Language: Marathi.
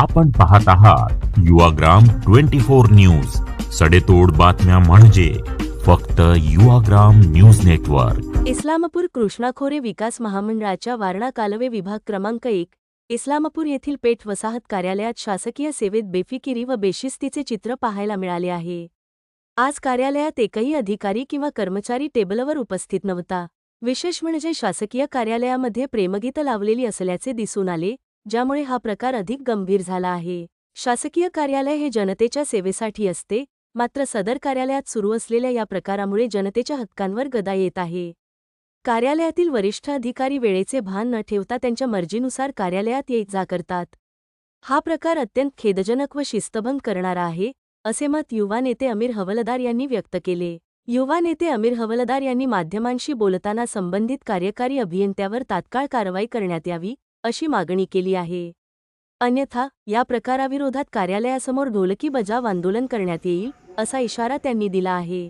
आपण पाहत आहात युवाग्राम ट्वेंटी फोर न्यूज. सडेतोड बातम्या म्हणजे फक्त युवाग्राम न्यूज नेटवर्क. इस्लामपूर कृष्णाखोरे विकास महामंडळाच्या वारणा कालवे विभाग क्रमांक एक इस्लामपूर येथील पेठ वसाहत कार्यालयात शासकीय सेवेत बेफिकिरी व बेशिस्तीचे चित्र पाहायला मिळाले आहे. आज कार्यालयात एकही अधिकारी किंवा कर्मचारी टेबलवर उपस्थित नव्हता. विशेष म्हणजे शासकीय कार्यालयामध्ये प्रेमगीत लावलेली असल्याचे दिसून आले ज्यामुळे हा प्रकार अधिक गंभीर झाला आहे. शासकीय कार्यालय हे जनतेच्या सेवेसाठी असते मात्र सदर कार्यालयात सुरू असलेल्या या प्रकारामुळे जनतेच्या हक्कांवर गदा येत आहे. कार्यालयातील वरिष्ठ अधिकारी वेळेचे भान न ठेवता त्यांच्या मर्जीनुसार कार्यालयात येत जा करतात. हा प्रकार अत्यंत खेदजनक व शिस्तभंग करणारा आहे असे मत युवा नेते अमीर हवलदार यांनी व्यक्त केले. युवा नेते अमीर हवलदार यांनी माध्यमांशी बोलताना संबंधित कार्यकारी अभियंत्यावर तात्काळ कारवाई करण्यात यावी अशी मागणी केली आहे. अन्यथा या प्रकाराविरोधात कार्यालयासमोर ढोलकी बजाव आंदोलन करण्यात येईल असा इशारा त्यांनी दिला आहे.